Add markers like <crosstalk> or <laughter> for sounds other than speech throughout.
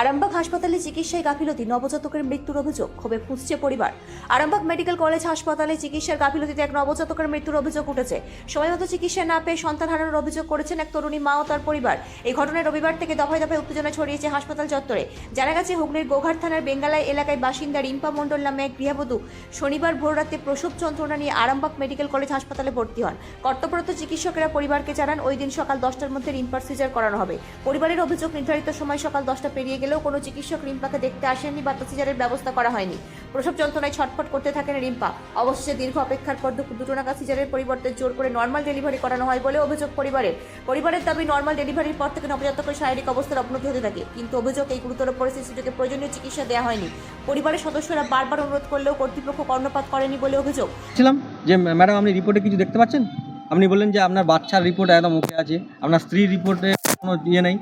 আরামবাগ হাসপাতালে চিকিৎসায় গাফিলতি, নবজাতকের মৃত্যুর অভিযোগ, ক্ষোভে ফুঁসছে পরিবার। আরামবাগ মেডিকেল কলেজ হাসপাতালে চিকিৎসার গাফিলতিতে এক নবজাতকের মৃত্যুর অভিযোগ উঠেছে। সময়মতো চিকিৎসা না পেয়ে সন্তান হারানোর অভিযোগ করেছেন এক তরুণী মা ও তার পরিবার। এই ঘটনায় রবিবার থেকে দফায় দফায় উত্তেজনা ছড়িয়েছে হাসপাতাল চত্বরে। জানা গেছে, হুগলির গোঘাট থানার বেঙ্গালাই এলাকায় বাসিন্দা রিম্পা মণ্ডল নামে এক গৃহবধূ শনিবার ভোররাতে প্রসব যন্ত্রণা নিয়ে আরামবাগ মেডিকেল কলেজ হাসপাতালে ভর্তি হন। কর্তব্যরত চিকিৎসকেরা পরিবারকে জানান, ওই দিন সকাল দশটার মধ্যে রিম্পার সিজার করানো হবে। পরিবারের অভিযোগ, নির্ধারিত সময় সকাল দশটা পেরিয়ে গেলেও কোনো চিকিৎসক রিম্পাকে দেখতে আসেননি বা তার সিজারের ব্যবস্থা করা হয়নি। প্রসব যন্ত্রণায় ছটফট করতে থাকেন রিম্পা। অবশেষে দীর্ঘ অপেক্ষার পর দুটো নাগাদ সিজারের পরিবর্তে জোর করে নর্মাল ডেলিভারি করানো হয় বলে অভিযোগ পরিবারের। পরিবারের দাবি নর্মাল ডেলিভারির পর থেকে নবজাতকের শারীরিক অবস্থার অবনতি হতে থাকে। কিন্তু অভিযোগ এই গুরুতর পরিস্থিতিকে প্রয়োজনীয় চিকিৎসা দেওয়া হয়নি। পরিবারের সদস্যরা বারবার অনুরোধ করলেও কর্তৃপক্ষ কর্ণপাত করেনি বলে অভিযোগ। ছিলাম যে ম্যাডাম, আপনি রিপোর্টে কিছু দেখতে পাচ্ছেন? আপনি বললেন যে আপনার বাচ্চার রিপোর্ট একদম মুখে আছে। আপনার স্ত্রীর রিপোর্টে কোনো ইয়ে নেই।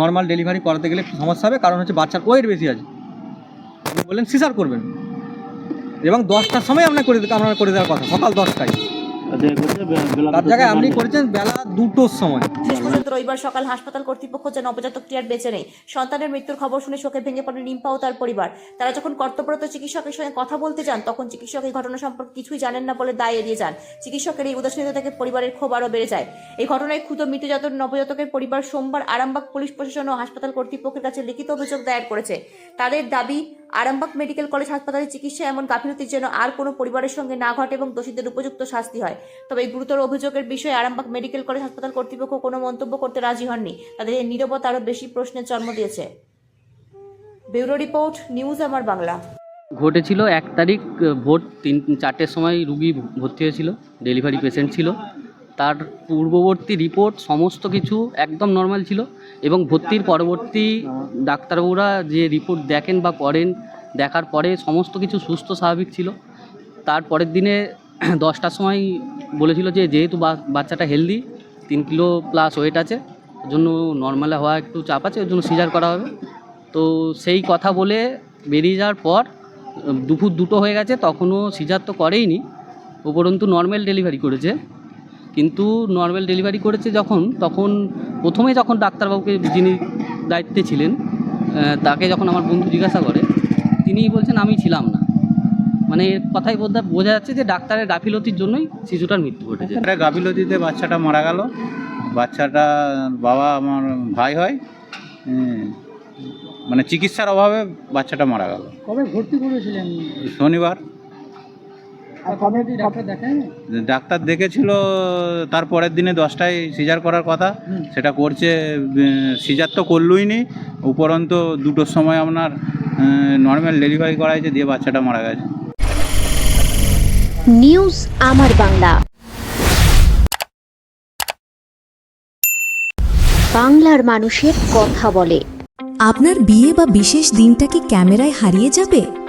নর্মাল ডেলিভারি করাতে গেলে একটু সমস্যা হবে, কারণ হচ্ছে বাচ্চার ওয়েট বেশি আছে। আপনি বললেন সিসার করবেন। এবং দশটার সময় আপনার করে আপনার করে দেওয়ার কথা, সকাল দশটায়। তার জায়গায় আপনি করেছেন বেলা দুটোর সময়। শেষ পর্যন্ত রবিবার সকাল হাসপাতাল কর্তৃপক্ষ যে নবজাতকটি আর বেঁচে নেই সন্তানের মৃত্যুর খবর শুনে শোকে ভেঙে পড়েন রিম্পা ও তার পরিবার। তারা যখন কর্তব্যরত চিকিৎসকের সঙ্গে কথা বলতে যান, তখন চিকিৎসক এই ঘটনা সম্পর্কে কিছুই জানেন না বলে দায় এড়িয়ে যান। চিকিৎসকের এই উদাসীনতা থেকে পরিবারের ক্ষোভ আরও বেড়ে যায়। এই ঘটনায় ক্ষুদ মৃত্যুজাত নবজাতকের পরিবার সোমবার আরামবাগ পুলিশ প্রশাসন ও হাসপাতাল কর্তৃপক্ষের কাছে লিখিত অভিযোগ দায়ের করেছে। তাদের দাবি আরামবাগ মেডিকেল কলেজ হাসপাতালে চিকিৎসা এমন গাফিলতির জন্য আর কোনো পরিবারের সঙ্গে না ঘটে এবং দোষীদের উপযুক্ত শাস্তি হয়। তবে এই গুরুতর অভিযোগের বিষয়ে আরামবাগ মেডিকেল কলেজ হাসপাতাল কর্তৃপক্ষ কোনো মন্তব্য করতে রাজি হননি। তাদের এই নীরবতা আরও বেশি প্রশ্নের জন্ম দিয়েছে। ব্যুরো রিপোর্ট, নিউজ আমার বাংলা। ঘটেছিল এক তারিখ ভোর তিন, চারটের সময় রুগী ভর্তি হয়েছিল, ডেলিভারি পেশেন্ট ছিল। তার পূর্ববর্তী রিপোর্ট সমস্ত কিছু একদম নর্মাল ছিল এবং ভর্তির পরবর্তী ডাক্তারবাবুরা যে রিপোর্ট দেখেন বা করেন, দেখার পরে সমস্ত কিছু সুস্থ, স্বাভাবিক ছিল। তার পরের দিনে <clears throat> দশটার সময় বলেছিল যে যেহেতু বাচ্চাটা হেলদি তিন কিলো প্লাস ওয়েট আছে জন্য নর্মালে হওয়া একটু চাপ আছে, ওর জন্য সিজার করা হবে। তো সেই কথা বলে বেরিয়ে যাওয়ার পর, দুপুর দুটো হয়ে গেছে, তখনও সিজার তো করেইনি, উপরন্তু নর্মাল ডেলিভারি করেছে। কিন্তু নর্মাল ডেলিভারি করেছে যখন তখন প্রথমে যখন ডাক্তারবাবুকে যিনি দায়িত্বে ছিলেন তাকে যখন আমার বন্ধু জিজ্ঞাসা করে তিনি বলছেন আমি ছিলাম না। মানে এর কথাই বোধহয় বোঝা যাচ্ছে যে ডাক্তারের গাফিলতির জন্যই শিশুটার মৃত্যু ঘটেছে। একটা গাফিলতিতে বাচ্চাটা মারা গেল। বাচ্চাটা বাবা আমার ভাই হয়। মানে চিকিৎসার অভাবে বাচ্চাটা মারা গেল। কবে ভর্তি করেছিলেন? শনিবার। ডাক্তার দেখেন? দেখেছিল তার পরের দিনে দশটায় সিজার করার কথা। সেটা করছে সিজার তো করলই নি উপরন্ত দুটোর সময় আপনার নর্মাল ডেলিভারি করাইছে দিয়ে বাচ্চাটা মারা গেছে। নিউজ আমার বাংলা। বাংলার মানুষের কথা বলে। আপনার বিয়ে বা বিশেষ দিনটা কি ক্যামেরায় হারিয়ে যাবে?